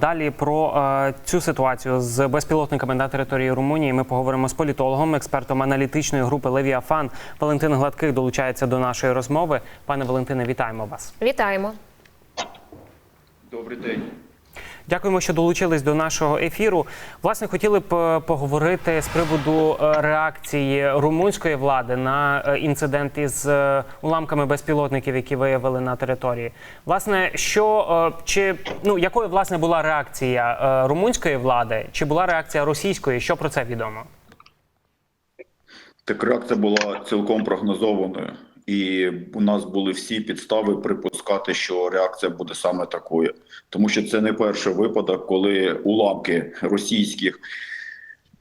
Далі про е, цю ситуацію з безпілотниками на території Румунії ми поговоримо з політологом, експертом аналітичної групи Левіафан. Валентин Гладких долучається до нашої розмови. Пане Валентине, вітаємо вас. Вітаємо. Добрий день. Дякуємо, що долучились до нашого ефіру. Власне, хотіли б е, поговорити з приводу е, реакції румунської влади на е, інцидент із уламками безпілотників, які виявили на території. Власне, що чи ну якою власне була реакція румунської влади, чи була реакція російської? Що про це відомо? Так реакція була цілком прогнозованою, і у нас були всі підстави припускати, що реакція буде саме такою, тому що це не перший випадок, коли уламки російських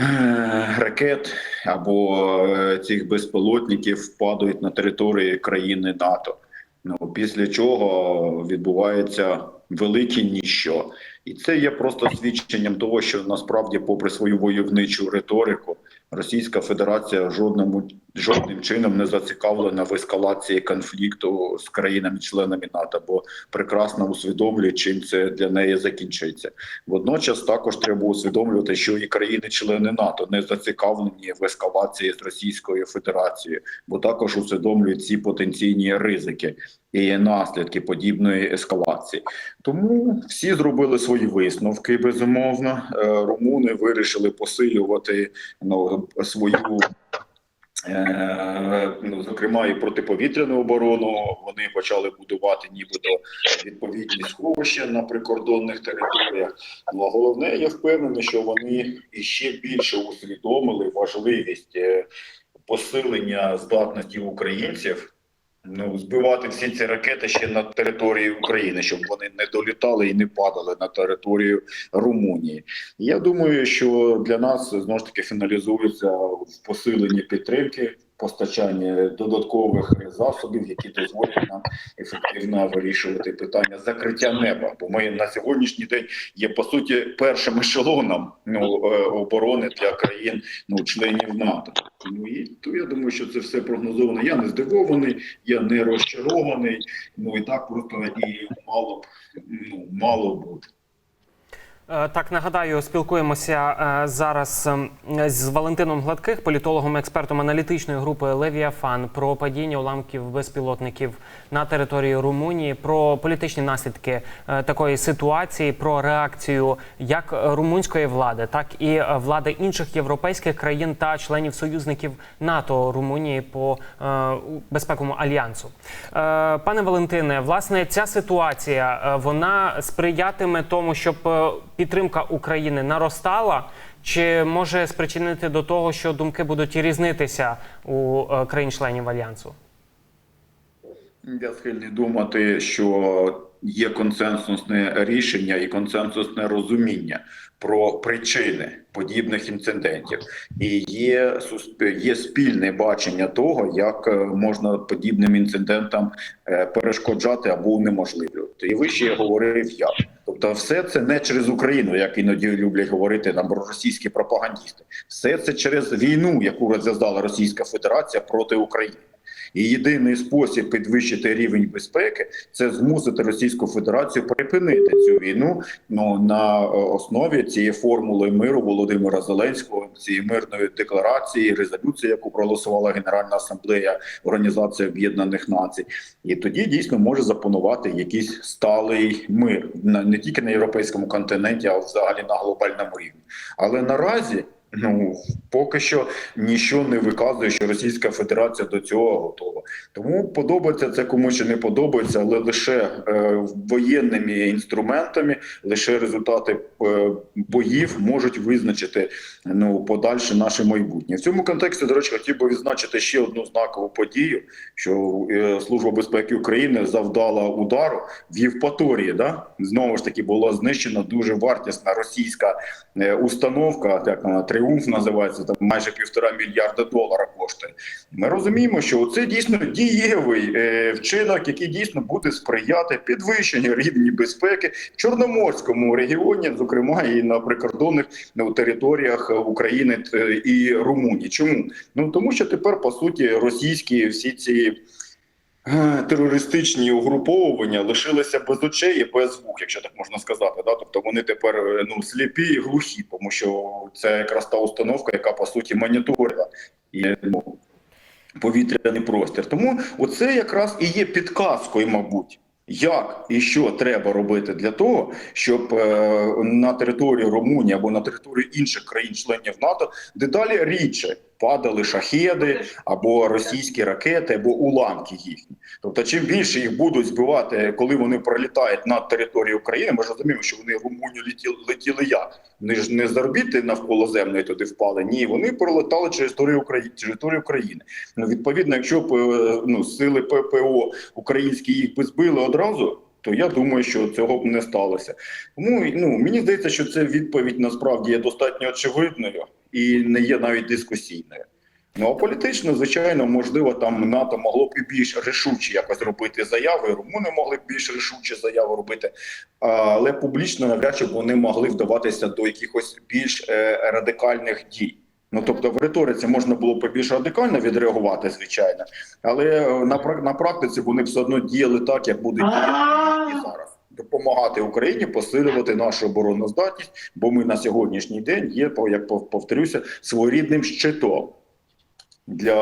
е, ракет або е, цих безпілотників падають на території країни НАТО. Ну після чого відбувається велике ніщо, і це є просто свідченням того, що насправді, попри свою войовничу риторику, Російська Федерація жодному жодним чином не зацікавлена в ескалації конфлікту з країнами-членами НАТО, бо прекрасно усвідомлює, чим це для неї закінчиться. Водночас також треба усвідомлювати, що і країни-члени НАТО не зацікавлені в ескалації з Російською Федерацією, бо також усвідомлюють ці потенційні ризики і наслідки подібної ескалації. Тому всі зробили свої висновки. Безумовно, Е, румуни вирішили посилювати ну, свою. Е, Ну, зокрема, і протиповітряну оборону вони почали будувати, нібито відповідні сховища на прикордонних територіях. Ну а головне, я впевнений, що вони іще більше усвідомили важливість е, посилення здатності українців ну, збивати всі ці ракети ще на території України, щоб вони не долітали і не падали на територію Румунії. Я думаю, що для нас знову ж таки фіналізується в посиленні підтримки. Постачання додаткових засобів, які дозволять нам ефективно вирішувати питання закриття неба. Бо ми на сьогоднішній день є по суті першим ешелоном ну, е, оборони для країн ну членів НАТО. Ну і то я думаю, що це все прогнозовано. Я не здивований, я не розчарований. Ну і так просто і мало б ну мало бути. Е, Так, нагадаю, спілкуємося е, зараз ем, з Валентином Гладких, політологом, експертом аналітичної групи Левіафан про падіння уламків безпілотників на території Румунії, про політичні наслідки е, такої ситуації, про реакцію як румунської влади, так і влади інших європейських країн та членів союзників НАТО Румунії по безпековому альянсу. Пане Валентине, власне, ця ситуація вона сприятиме тому, щоб підтримка України наростала, чи може спричинити до того, що думки будуть різнитися у е, країн-членів альянсу? Я схильний думати, що є консенсусне рішення і консенсусне розуміння про причини подібних інцидентів, і є є спільне бачення того, як е, можна подібним інцидентам е, перешкоджати або унеможливлювати. І вище я говорив як. Тобто, все це не через Україну, як іноді люблять говорити нам російські пропагандісти. Все це через війну, яку розв'язала Російська Федерація проти України. І єдиний спосіб підвищити рівень безпеки це змусити Російську Федерацію припинити цю війну ну, на е, основі цієї формули миру Володимира Зеленського, цієї мирної декларації, резолюції, яку проголосувала Генеральна асамблея Організації Об'єднаних Націй, і тоді дійсно може запанувати якийсь сталий мир не тільки на європейському континенті, а взагалі на глобальному рівні. Але наразі. Ну поки що нічого не виказує, що Російська Федерація до цього готова. Тому подобається це комусь чи не подобається, але лише е, воєнними інструментами, лише результати е, боїв можуть визначити ну подальше наше майбутнє. В цьому контексті, до речі, хотів би відзначити ще одну знакову подію, що е, Служба безпеки України завдала удару в Євпаторії. Да? Знову ж таки була знищена дуже вартісна російська е, установка, як вона тріумф називається, там майже півтора мільярда долара коштує. Ми розуміємо, що це дійсно дієвий е, вчинок, який дійсно буде сприяти підвищенню рівня безпеки в Чорноморському регіоні, зокрема і на прикордонних ну, територіях України е, і Румунії. Чому? Ну тому що тепер по суті російські всі ці терористичні угруповування лишилися без очей і без вух, якщо так можна сказати. Да? Тобто вони тепер е, ну, сліпі і глухі, тому що це якраз та установка, яка по суті моніторила і ну, повітряний простір. Тому оце якраз і є підказкою, мабуть. Як і що треба робити для того, щоб е, на території Румунії або на території інших країн-членів НАТО дедалі рідше падали шахеди або російські ракети, або уламки їхні. Тобто, чим більше їх будуть збивати, коли вони пролітають над територією України, ми ж розуміємо, що вони в Румунію летіли, летіли як? Вони ж не з орбіти навколо землі туди впали. Ні, вони пролетали через територію України. Територію України. Ну відповідно, якщо б е, ну сили ППО українські їх би збили одразу. То я думаю, що цього б не сталося. Тому ну мені здається, що це відповідь насправді є достатньо очевидною і не є навіть дискусійною. Ну а політично, звичайно, можливо, там НАТО могло б і більш рішуче якось робити заяви. Румуни могли б більш рішуче заяви робити, але публічно навряд чи б вони могли вдаватися до якихось більш е, радикальних дій. Ну тобто в риториці можна було б більш радикально відреагувати, звичайно, але е, на на практиці вони все одно діяли так, як будуть діяти і зараз. Допомагати Україні посилювати нашу обороноздатність, бо ми на сьогоднішній день є, по- як пов- повторюся, своєрідним щитом для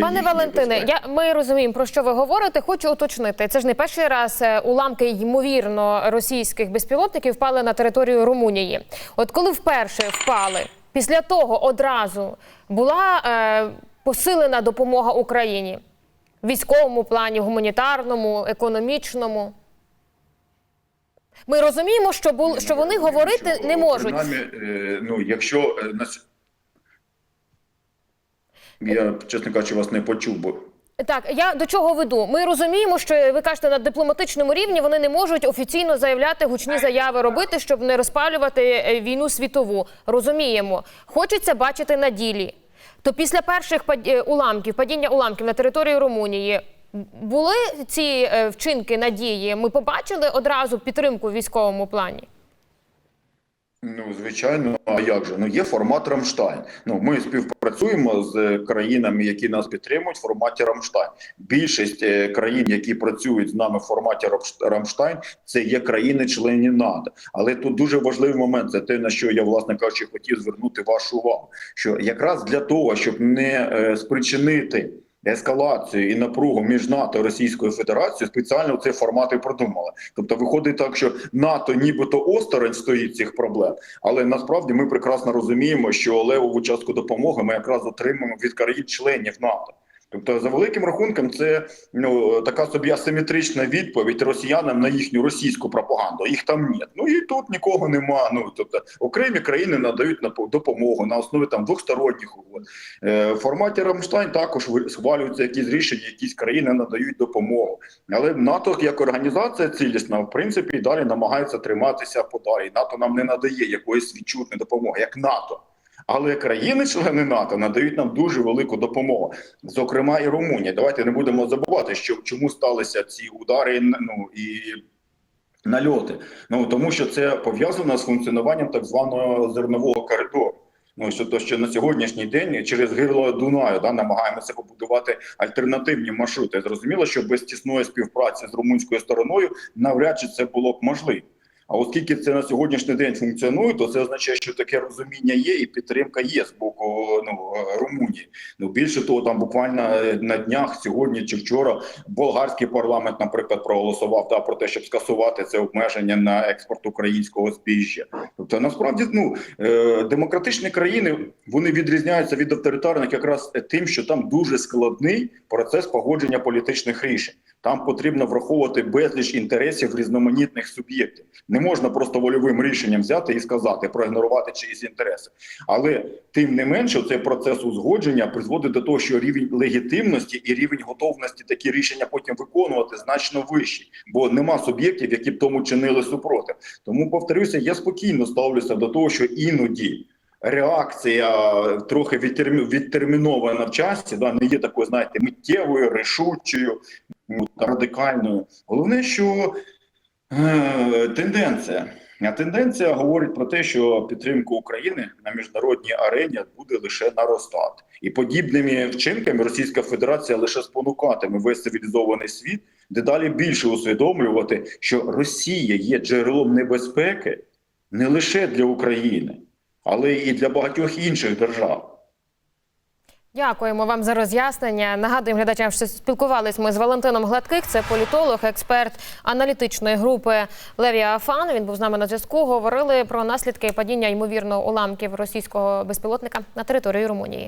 Пане Валентине, я ми розуміємо про що ви говорите. Хочу уточнити. Це ж не перший раз е, уламки ймовірно російських безпілотників впали на територію Румунії. От коли вперше впали, після того одразу була е, посилена допомога Україні в військовому плані, гуманітарному, економічному. Ми розуміємо, що бул, що вони говорити не можуть. е, ну, якщо е, я, чесно кажучи, вас не почув, бо Так, я до чого веду? Ми розуміємо, що ви кажете на дипломатичному рівні вони не можуть офіційно заявляти гучні заяви робити, щоб не розпалювати е, війну світову. Розуміємо, хочеться бачити на ділі. То після перших пад- е, уламків, падіння уламків на території Румунії. Були ці е, вчинки надії? Ми побачили одразу підтримку в військовому плані. Ну, звичайно, а як же? Ну, є формат Рамштайн. Ну, ми співпрацюємо з країнами, які нас підтримують в форматі Рамштайн. Більшість е, країн, які працюють з нами в форматі Рамш- Рамштайн, це є країни-члені НАТО. Але тут дуже важливий момент. Це те, на що я, власне кажучи, хотів звернути вашу увагу. Що якраз для того, щоб не е, спричинити ескалацію і напругу між НАТО і Російською Федерацією, спеціально цей формат і продумали. Тобто, виходить так, що НАТО нібито осторонь стоїть цих проблем. Але насправді ми прекрасно розуміємо, що левову частку допомоги ми якраз отримаємо від країн-членів НАТО. Тобто, за великим рахунком, це ну така собі асиметрична відповідь росіянам на їхню російську пропаганду. Їх там нет. Ну і тут нікого нема. Ну тобто окремі країни надають на допомогу на основі там двосторонніх угод. Е, в форматі Рамштайн також схвалюються якісь рішення, якісь країни надають допомогу. Але НАТО як організація цілісна, в принципі, і далі намагається триматися подалі. НАТО нам не надає якоїсь відчутної допомоги, як НАТО. Але країни-члени НАТО надають нам дуже велику допомогу, зокрема і Румунія. Давайте не будемо забувати, що чому сталися ці удари ну і нальоти. Ну тому що це пов'язано з функціонуванням так званого зернового коридору. Ну що то, що на сьогоднішній день через гирло Дунаю да намагаємося побудувати альтернативні маршрути. Зрозуміло, що без тісної співпраці з румунською стороною навряд чи це було б можливо. А оскільки це на сьогоднішній день функціонує, то це означає, що таке розуміння є і підтримка є з боку ну Румунії. Ну більше того, там буквально е, на днях сьогодні чи вчора болгарський парламент, наприклад, проголосував да, про те, щоб скасувати це обмеження на експорт українського збіжжя. Тобто, насправді, ну е, демократичні країни вони відрізняються від авторитарних якраз тим, що там дуже складний процес погодження політичних рішень. Там потрібно враховувати безліч інтересів різноманітних суб'єктів. Не можна просто вольовим рішенням взяти і сказати, проігнорувати чиїсь інтереси. Але тим не менше, цей процес узгодження призводить до того, що рівень легітимності і рівень готовності такі рішення потім виконувати значно вищий, бо нема суб'єктів, які б тому чинили супротив. Тому повторюся, я спокійно ставлюся до того, що іноді. Реакція трохи відтермінована в часі, да, не є такою, знаєте, миттєвою, рішучою, ну, радикальною. Головне, що е, тенденція. А тенденція говорить про те, що підтримка України на міжнародній арені буде лише наростати, і подібними вчинками Російська Федерація лише спонукатиме весь цивілізований світ дедалі більше усвідомлювати, що Росія є джерелом небезпеки не лише для України, але і для багатьох інших держав. Дякуємо вам за роз'яснення. Нагадуємо глядачам, що спілкувались ми з Валентином Гладких. Це політолог, експерт аналітичної групи Левія Афан. Він був з нами на зв'язку. Говорили про наслідки падіння ймовірно уламків російського безпілотника на території Румунії.